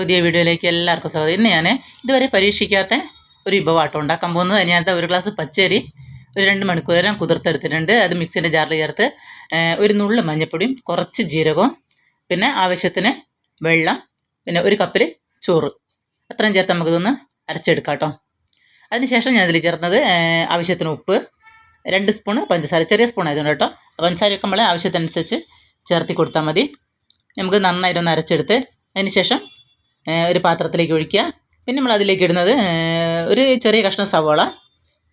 പുതിയ വീഡിയോയിലേക്ക് എല്ലാവർക്കും സ്വാഗതം. ഇന്ന് ഞാൻ ഇതുവരെ പരീക്ഷിക്കാത്ത ഒരു വിഭവമാട്ടോ ഉണ്ടാക്കാൻ പോകുന്നത്. അതിനകത്ത് ഒരു ഗ്ലാസ് പച്ചരി ഒരു രണ്ട് മണിക്കൂർ നേരം കുതിർത്തെടുത്തിട്ടുണ്ട്. അത് മിക്സിന്റെ ജാറിൽ ചേർത്ത് ഒരു നുള്ളു മഞ്ഞപ്പൊടിയും കുറച്ച് ജീരകവും പിന്നെ ആവശ്യത്തിന് വെള്ളം പിന്നെ ഒരു കപ്പിൽ ചോറ്. അത്രയും ചേർത്ത് നമുക്കിതൊന്ന് അരച്ചെടുക്കാം കേട്ടോ അതിനുശേഷം ഞാൻ ഇതിൽ ചേർന്നത് ആവശ്യത്തിന് ഉപ്പ് രണ്ട് സ്പൂൺ പഞ്ചസാര ചെറിയ സ്പൂൺ ആയതുകൊണ്ട് കേട്ടോ. പഞ്ചസാരയൊക്കെ നമ്മൾ ആവശ്യത്തിനനുസരിച്ച് ചേർത്തി കൊടുത്താൽ മതി. നമുക്ക് നന്നായിട്ടൊന്ന് അരച്ചെടുത്ത് അതിന് ശേഷം ഏഹ്, ഒരു പാത്രത്തിലേക്ക് ഒഴിക്കുക. പിന്നെ നമ്മൾ അതിലേക്ക് ഇടുന്നത് ഒരു ചെറിയ കഷ്ണം സവോള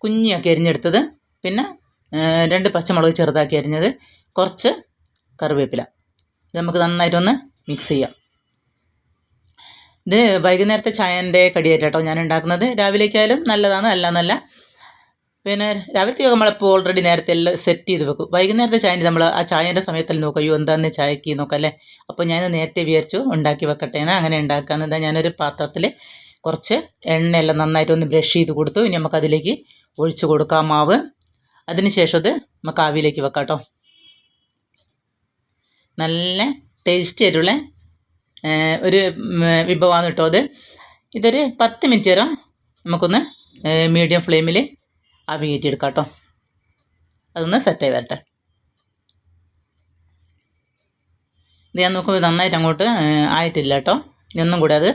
കുഞ്ഞിയൊക്കെ അരിഞ്ഞെടുത്തത് പിന്നെ രണ്ട് പച്ചമുളക് ചെറുതാക്കി അരിഞ്ഞത് കുറച്ച് കറിവേപ്പില. ഇത് നമുക്ക് നന്നായിട്ടൊന്ന് മിക്സ് ചെയ്യാം. ഇത് വൈകുന്നേരത്തെ ചായന്റെ കടിയായിട്ടോ ഞാൻ ഉണ്ടാക്കുന്നത് രാവിലേക്കായാലും നല്ലതാണ് അല്ല എന്നല്ല. പിന്നെ രാവിലത്തേക്ക് നമ്മളിപ്പോൾ ഓൾറെഡി നേരത്തെ എല്ലാം സെറ്റ് ചെയ്ത് വെക്കും. വൈകുന്നേരത്തെ ചായ നമ്മൾ ആ ചായന്റെ സമയത്തിൽ നോക്കും അയ്യോ എന്താന്ന് ചായക്ക് നോക്കാം അല്ലേ? അപ്പോൾ ഞാൻ നേരത്തെ വിചാരിച്ചു ഉണ്ടാക്കി വെക്കട്ടെ എന്ന് അങ്ങനെ ഉണ്ടാക്കാമെന്ന് എന്താ ഞാനൊരു പാത്രത്തിൽ കുറച്ച് എണ്ണയെല്ലാം നന്നായിട്ട് ഒന്ന് ബ്രഷ് ചെയ്ത് കൊടുത്തു. ഇനി നമുക്കതിലേക്ക് ഒഴിച്ചു കൊടുക്കാം മാവ്. അതിന് ശേഷം അത് നമുക്ക് ആവിയിലേക്ക് വെക്കാം കേട്ടോ. നല്ല ടേസ്റ്റി ആയിട്ടുള്ള ഒരു വിഭവമാണ് കേട്ടോ അത്. ഇതൊരു പത്ത് മിനിറ്റ് വരെ നമുക്കൊന്ന് മീഡിയം ഫ്ലെയിമിൽ ആവി കയറ്റിയെടുക്കാം കേട്ടോ. അതൊന്ന് സെറ്റായി വരട്ടെ. ഇത് ഞാൻ നോക്കുമ്പോൾ നന്നായിട്ട് അങ്ങോട്ട് ആയിട്ടില്ല കേട്ടോ. ഇനി ഒന്നും കൂടെ അത്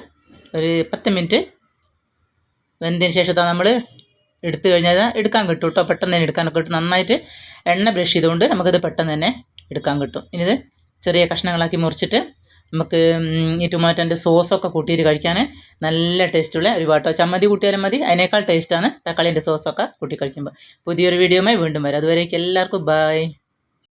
ഒരു പത്ത് മിനിറ്റ് വെന്തതിന് ശേഷം നമ്മൾ എടുത്തു കഴിഞ്ഞാൽ എടുക്കാൻ കിട്ടും കേട്ടോ. പെട്ടെന്ന് തന്നെ എടുക്കാനൊക്കെ കിട്ടും. നന്നായിട്ട് എണ്ണ ബ്രഷ് ചെയ്തുകൊണ്ട് നമുക്കിത് പെട്ടെന്ന് തന്നെ എടുക്കാൻ കിട്ടും. ഇനി ഇത് ചെറിയ കഷ്ണങ്ങളാക്കി മുറിച്ചിട്ട് നമുക്ക് ഈ ടൊമാറ്റോന്റെ സോസൊക്കെ കൂട്ടിയിട്ട് കഴിക്കാൻ നല്ല ടേസ്റ്റുള്ള ഒരു വാട്ടോ ചമ്മന്തി കൂട്ടിയാലും മതി. അതിനേക്കാൾ ടേസ്റ്റാണ് തക്കാളിന്റെ സോസൊക്കെ കൂട്ടി കഴിക്കുമ്പോൾ പുതിയൊരു വീഡിയോയുമായി വീണ്ടും വരാം. അതുവരേക്കും എല്ലാവർക്കും ബൈ